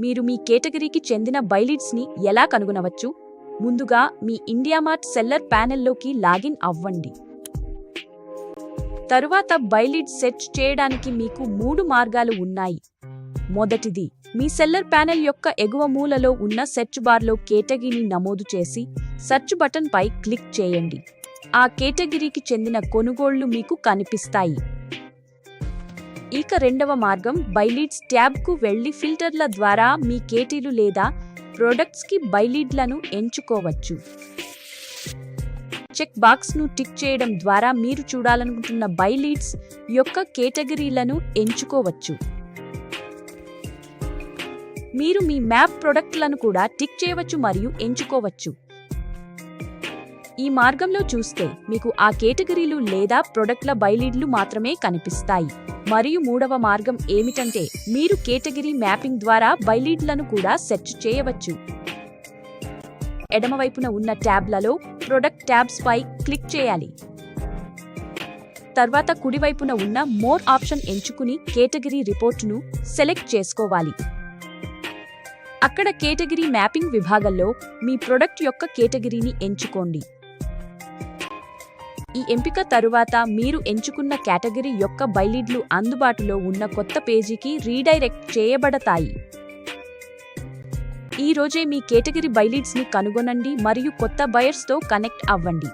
మీరు మీ కేటగిరీకి చెందిన బైలిడ్స్ని ఎలా కనుగొనవచ్చు? ముందుగా మీ ఇండియామార్ట్ సెల్లర్ ప్యానెల్లోకి లాగిన్ అవ్వండి. తరువాత బైలిడ్ సెర్చ్ చేయడానికి మీకు మూడు మార్గాలు ఉన్నాయి. మొదటిది మీ సెల్లర్ ప్యానెల్ యొక్క ఎగువ మూలలో ఉన్న సెర్చ్ బార్లో కేటగిరీని నమోదు చేసి సెర్చ్ బటన్పై క్లిక్ చేయండి. ఆ కేటగిరీకి చెందిన కొనుగోళ్ళు మీకు కనిపిస్తాయి. ఇక రెండవ మార్గం బైలీడ్స్ ట్యాబ్కు వెళ్ళి ఫిల్టర్ల ద్వారా మీ కేటీలు లేదా ప్రొడక్ట్స్కి బైలీడ్లను ఎంచుకోవచ్చు. చెక్ బాక్స్ను టిక్ చేయడం ద్వారా మీరు చూడాలనుకుంటున్న బైలీడ్స్ యొక్క కేటగిరీలను ఎంచుకోవచ్చు. మీరు మీ మ్యాప్ ప్రొడక్ట్లను కూడా టిక్ చేయవచ్చు మరియు ఎంచుకోవచ్చు. ఈ మార్గంలో చూస్తే మీకు ఆ కేటగిరీలు లేదా ప్రొడక్ట్ల బైలీడ్లు మాత్రమే కనిపిస్తాయి. మరియు మూడవ మార్గం ఏమిటంటే మీరు కేటగిరీ మ్యాపింగ్ ద్వారా బైలీడ్లను కూడా సెర్చ్ చేయవచ్చు. ఎడమవైపున ఉన్న ట్యాబ్లలో ప్రొడక్ట్ ట్యాబ్స్ పై క్లిక్ చేయాలి. తర్వాత కుడివైపున ఉన్న మోర్ ఆప్షన్ ఎంచుకుని కేటగిరీ రిపోర్టును సెలెక్ట్ చేసుకోవాలి. అక్కడ కేటగిరీ మ్యాపింగ్ విభాగంలో మీ ప్రొడక్ట్ యొక్క కేటగిరీని ఎంచుకోండి. ఈ ఎంపిక తరువాత మీరు ఎంచుకున్న కేటగిరీ యొక్క బైలీడ్లు అందుబాటులో ఉన్న కొత్త పేజీకి రీడైరెక్ట్ చేయబడతాయి. ఈ రోజే మీ కేటగిరీ బైలీడ్స్ని కనుగొనండి మరియు కొత్త బయర్స్తో కనెక్ట్ అవ్వండి.